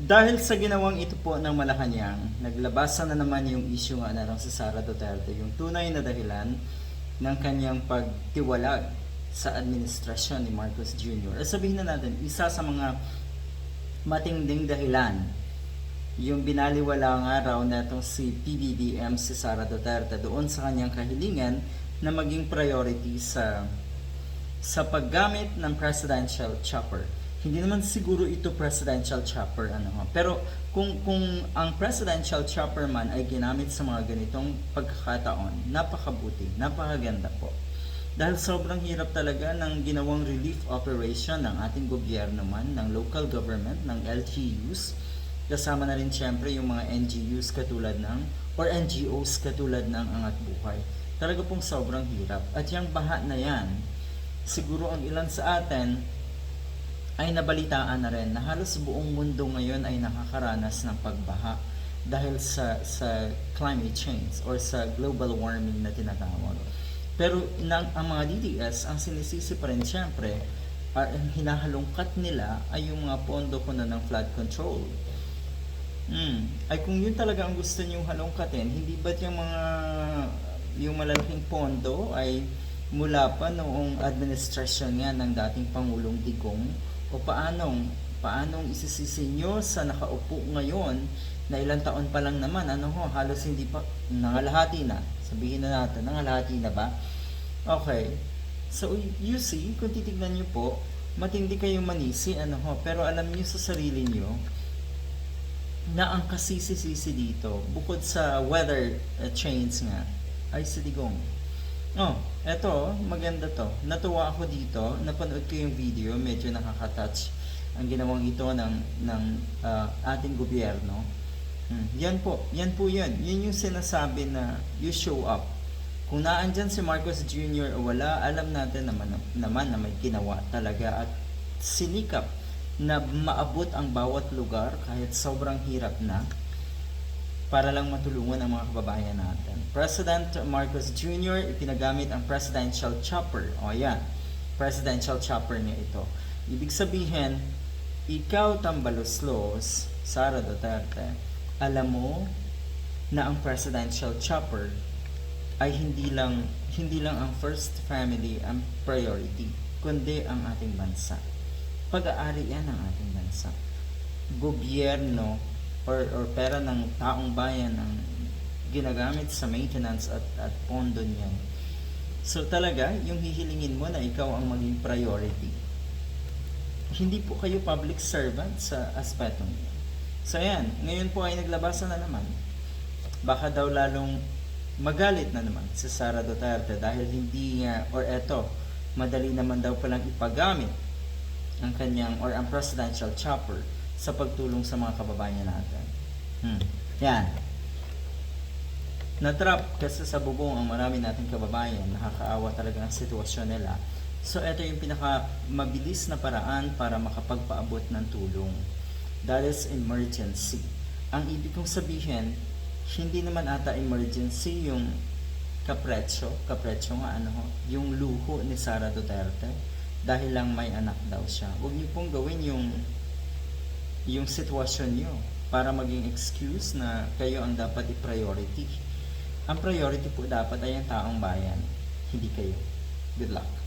Dahil sa ginawang ito po ng Malacanang, naglabasan na naman yung issue nga na lang si Sara Duterte, yung tunay na dahilan ng kanyang pagtiwalag sa administrasyon ni Marcos Jr. At sabihin na natin, isa sa mga matinding dahilan yung binaliwala nga raw na itong si PBBM si Sara Duterte doon sa kanyang kahilingan na maging priority sa sa paggamit ng presidential chopper. Hindi naman siguro ito presidential chopper ano ho. Pero kung kung ang presidential chopper man ay ginamit sa mga ganitong pagkakataon, napakabuti, napakaganda po. Dahil sobrang hirap talaga ng ginawang relief operation ng ating gobyerno man, ng local government, ng LGUs, kasama na rin siyempre yung mga NGUs katulad ng, or NGOs katulad ng Angat Buhay. Talaga pong sobrang hirap. At yung baha na yan, siguro ang ilan sa atin ay nabalitaan na rin na halos buong mundo ngayon ay nakakaranas ng pagbaha dahil sa sa climate change or sa global warming na tinatawag. Pero nang, ang mga DDS, ang sinisisi pa rin siyempre, ah, ang hinahalongkat nila ay yung mga pondo ko na ng flood control. Hmm. Ay kung yun talaga ang gusto niyong halongkatin, hindi ba't yung mga yung malalaking pondo ay mula pa noong administrasyon nga ng dating Pangulong Digong o paanong paanong isisisi nyo sa nakaupo ngayon na ilang taon pa lang naman? Ano ho halos hindi pa nangalahati na. Sabihin na natin nangalahati na ba? Okay. So you see kung titignan nyo po matindi kayong manisi ano ho. Pero alam niyo sa sarili nyo na ang kasisi-sisi dito, bukod sa weather uh, change nga, ay si Digong. Oh, eto, maganda to. Natuwa ako dito, napanood ko yung video, medyo nakaka-touch ang ginawang ito ng, ng uh, ating gobyerno. Hmm, Yan po, yan po yun. Yun yung sinasabi na you show up. Kung naandyan si Marcos Jr. o wala, alam natin naman, naman na may ginawa talaga at sinikap na maabot ang bawat lugar kahit sobrang hirap na para lang matulungan ang mga kababayan natin. President Marcos Jr. ipinagamit ang presidential chopper. O yan, presidential chopper niya ito. Ibig sabihin, ikaw tambaloslos, Sara Duterte, alam mo na ang presidential chopper ay hindi lang hindi lang ang first family ang priority, kundi ang ating bansa pag-aari yan ng ating bansa. Gobyerno or, or pera ng taong bayan ang ginagamit sa maintenance at, at pondo niyan. So talaga, yung hihilingin mo na ikaw ang maging priority. Hindi po kayo public servant sa aspetong niya. So yan, ngayon po ay naglabasan na naman. Baka daw lalong magalit na naman si Sara Duterte dahil hindi nga, or eto, madali naman daw palang ipagamit ang kanyang or ang presidential chopper sa pagtulong sa mga kababayan natin. Hmm. Yan. Natrap kasi sa bubong ang marami nating kababayan, nakakaawa talaga ang sitwasyon nila. So ito yung pinaka mabilis na paraan para makapagpaabot ng tulong. That is emergency. Ang ibig kong sabihin, hindi naman ata emergency yung kapretsyo, kapretsyo nga ano, yung luho ni Sara Duterte dahil lang may anak daw siya. Huwag niyo pong gawin yung yung sitwasyon niyo para maging excuse na kayo ang dapat i-priority. Ang priority po dapat ay ang taong bayan, hindi kayo. Good luck.